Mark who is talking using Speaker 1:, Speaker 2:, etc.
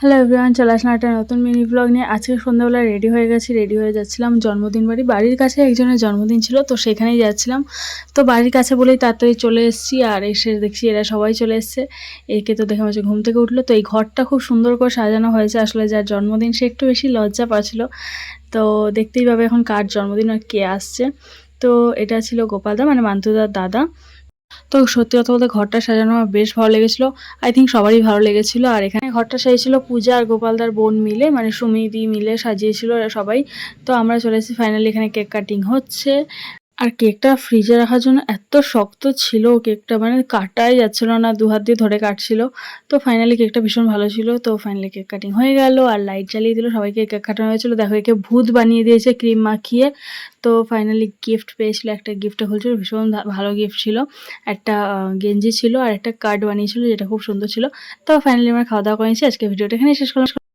Speaker 1: Hello everyone চলে আসলাম একটা নতুন মিনি ব্লগ নিয়ে। আজকে সন্ধ্যাবেলা রেডি হয়ে গেছি রেডি হয়ে যাচ্ছিলাম। জন্মদিন বাড়ি, বাড়ির কাছে একজনের জন্মদিন ছিল, তো সেখানেই যাচ্ছিলাম। তো বাড়ির কাছে বলেই তাড়াতাড়ি চলে এসেছি, আর এসে দেখছি এরা সবাই চলে এসছে। একে তো দেখে হচ্ছে ঘুম থেকে উঠল। তো এই ঘরটা খুব সুন্দর করে সাজানো হয়েছে। আসলে যার জন্মদিন সে একটু বেশি লজ্জা পাচ্ছিল। তো দেখতেই পাবে এখন কার জন্মদিন আর কে আসছে। তো এটা ছিল গোপালদা মানে মান্তুদার দাদা। তো সত্যি কথা বলতে ঘরটা সাজানো আমার বেশ ভালো লেগেছিলো। আই থিঙ্ক সবারই ভালো লেগেছিলো। আর এখানে ঘরটা সাজিয়েছিল পূজা আর গোপালদার বোন মিলে মানে সুমিদি মিলে সাজিয়েছিল সবাই। তো আমরা চলে এসেছি ফাইনালি এখানে কেক কাটিং হচ্ছে। আর কেকটা ফ্রিজে রাখার জন্য এত শক্ত ছিল, কেকটা মানে কাটাই যাচ্ছিল না, দু হাত দিয়ে ধরে কাটছিল। তো ফাইনালি কেকটা ভীষণ ভালো ছিল। তো ফাইনালি কেক কাটিং হয়ে গেল আর লাইট জ্বালিয়ে দিল, সবাইকে কেক কাটানো হয়েছিল দেখো, একে ভূত বানিয়ে দিয়েছে ক্রিম মাখিয়ে। তো ফাইনালি গিফট পেয়েছিল একটা গিফটে হয়েছিল ভীষণ ভালো গিফট ছিল। একটা গেঞ্জি ছিল আর একটা কার্ড বানিয়েছিল, যেটা খুব সুন্দর ছিল। তো ফাইনালি আমরা খাওয়া দাওয়া করেছি আজকে ভিডিওটা এখানে শেষ করলাম।